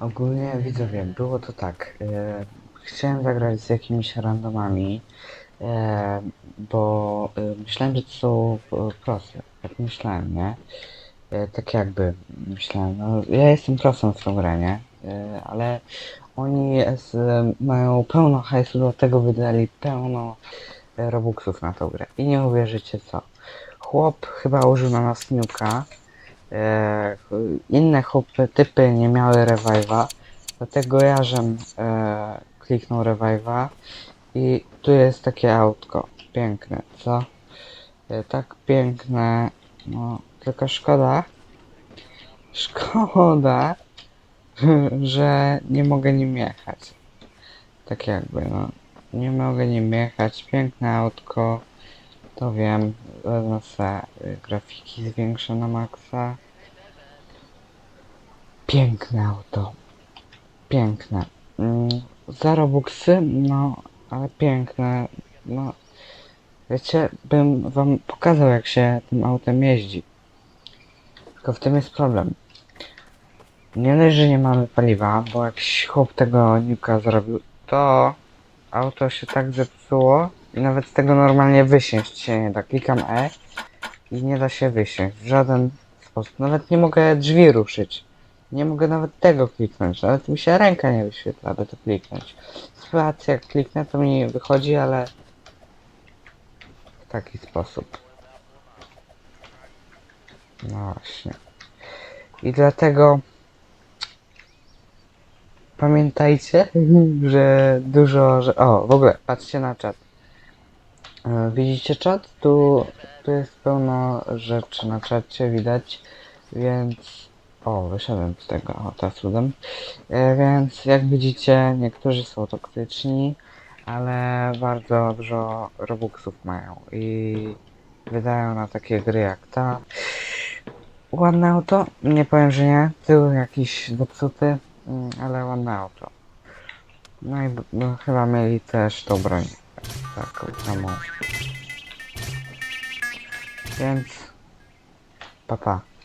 Ogólnie widzowie, było to tak. E, chciałem zagrać z jakimiś randomami, e, bo e, myślałem, że to są e, prosy. Tak myślałem, nie? E, tak jakby myślałem, no ja jestem prosem w tą grę, nie? E, ale oni e, mają pełno hajsu, dlatego wydali pełno e, robuxów na tą grę. I nie uwierzycie co. Chłop chyba użył na nas nuka. E, inne chłopy, typy nie miały revive'a, dlatego ja żem e, kliknął revive'a i tu jest takie autko. Piękne, co? E, tak piękne, no tylko szkoda, szkoda, że nie mogę nim jechać. Tak jakby, no. Nie mogę nim jechać. Piękne autko. To wiem. Wezmę y, grafiki zwiększę na maksa. Piękne auto. Piękne. Mm, za Robuxy, no, ale piękne. No, wiecie, bym wam pokazał jak się tym autem jeździ. Tylko w tym jest problem. Nie dość, że nie mamy paliwa, bo jakiś chłop tego niuka zrobił, to auto się tak zepsuło i nawet z tego normalnie wysiąść się nie da. Klikam E i nie da się wysiąść w żaden sposób. Nawet nie mogę drzwi ruszyć. Nie mogę nawet tego kliknąć. Nawet mi się ręka nie wyświetla, aby to kliknąć. Sytuacja jak kliknę to mi wychodzi, ale w taki sposób. No właśnie. I dlatego pamiętajcie, że dużo, że... O, w ogóle, patrzcie na czat. E, Widzicie czat? Tu, tu jest pełno rzeczy na czacie, widać, więc... O, wyszedłem z tego, o, teraz cudem. E, Więc jak widzicie, niektórzy są toksyczni, ale bardzo dużo robuxów mają i wydają na takie gry jak ta. Ładne auto? Nie powiem, że nie. Tył jakiś zepsuty, mm, ale ładne auto. No i no, chyba mieli też tą broń. Taką samą. Więc... Papa. Pa.